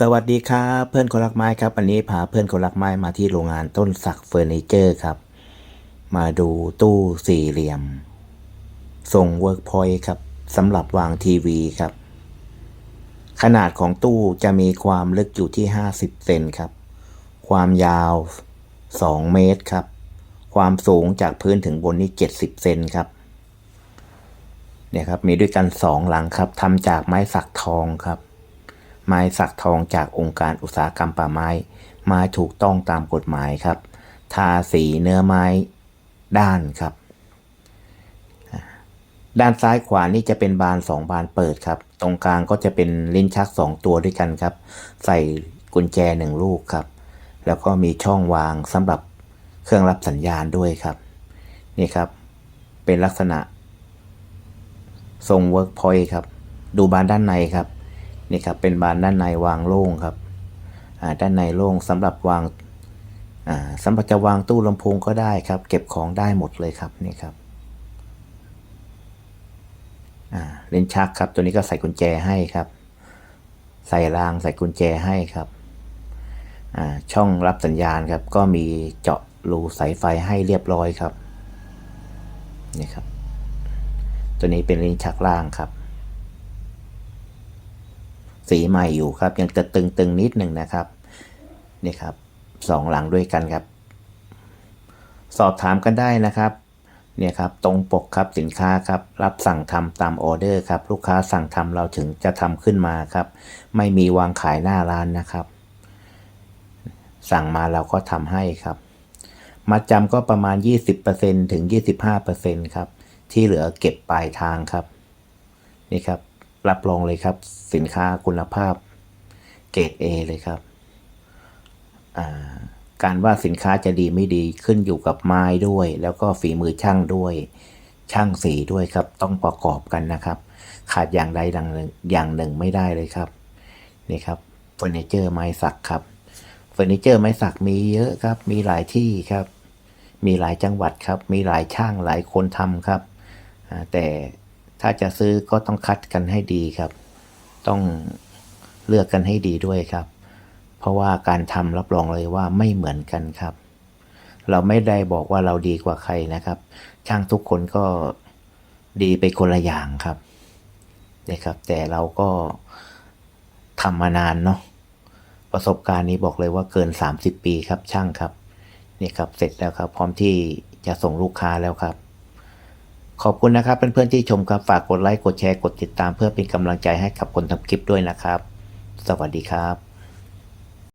สวัสดีครับเพื่อนคนรักไม้ครับวันนี้พาเพื่อนคนรักไม้มาที่โรงงานต้นสักเฟอร์นิเจอร์ครับ มาดูตู้สี่เหลี่ยม ทรงเวิร์กพอยต์ครับสำหรับวางทีวีครับ ขนาดของตู้จะมีความลึกอยู่ที่ 50 เซนครับ ความยาว 2 เมตรครับ ความสูงจากพื้นถึงบนนี่ 70 เซนครับเนี่ยครับมีด้วยกันสองหลังครับทำจากไม้สักทองครับ ไม้สักทองจากองค์การอุตสาหกรรมป่าไม้ ไม้ถูกต้องตามกฎหมายครับ ทาสีเนื้อไม้ด้านครับ ด้านซ้ายขวานี่จะเป็นบานสองบานเปิดครับ ตรงกลางก็จะเป็นลิ้นชักสองตัวด้วยกันครับ ใส่กุญแจหนึ่งลูกครับ แล้วก็มีช่องวางสำหรับเครื่องรับสัญญาณด้วยครับ นี่ครับ เป็นลักษณะทรงเวิร์กพอยต์ครับ ดูบานด้านในครับ นี่ครับเป็นบานด้านในวางโล่งครับด้านในโล่งสำหรับวางสำหรับจะวางตู้ลำโพงก็ได้ครับ เก็บของได้หมดเลยครับนี่ครับเลนชักครับ ตัวนี้ก็ใส่กุญแจให้ครับ ใส่รางใส่กุญแจให้ครับช่องรับสัญญาณครับ ก็มีเจาะรูสายไฟให้เรียบร้อยครับนี่ครับ ตัวนี้เป็นลิ้นชักล่างครับ สีใหม่อยู่ครับ ยังจะตึงๆนิดหนึ่งนะครับนี่ครับสองหลังด้วยกันครับ สอบถามกันได้นะครับเนี่ยครับตรงปกครับสินค้าครับรับสั่งทำตามออเดอร์ครับ ลูกค้าสั่งทำเราถึงจะทำขึ้นมาครับ ไม่มีวางขายหน้าร้านนะครับ สั่งมาเราก็ทำให้ครับมาจำก็ประมาณ 20%ถึง 25%ครับ ที่เหลือเก็บปลายทางครับ นี่ครับ รับรองเลยครับ สินค้าคุณภาพเกรด A เลยครับาการว่าสินค้าจะดีไม่ดีขึ้นอยู่กับไม้ด้วย แล้วก็ฝีมือช่างด้วย ช่างสีด้วยครับ ต้องประกอบกันนะครับ ขาดอย่างใดอย่างหนึ่งอย่างหนึ่งไม่ได้เลยครับนี่ครับเฟอร์นิเจอร์ไม้สักครับเฟอร์นิเจอร์ไม้สักมีเยอะครับ มีหลายที่ครับ มีหลายจังหวัดครับ มีหลายช่างหลายคนทำครับแต่ ถ้าจะซื้อก็ต้องคัดกันให้ดีครับ ต้องเลือกกันให้ดีด้วยครับ เพราะว่าการทำรับรองเลยว่าไม่เหมือนกันครับ เราไม่ได้บอกว่าเราดีกว่าใครนะครับ ช่างทุกคนก็ดีไปคนละอย่างครับนะครับ แต่เราก็ทำมานานเนาะประสบการณ์นี้บอกเลยว่าเกิน 30 ปีครับช่างครับนี่ครับเสร็จแล้วครับ พร้อมที่จะส่งลูกค้าแล้วครับ ขอบคุณนะครับเพื่อนๆที่ชมครับฝากกดไลค์กดแชร์กดติดตามเพื่อเป็นกำลังใจให้กับคนทำคลิปด้วยนะครับ สวัสดีครับ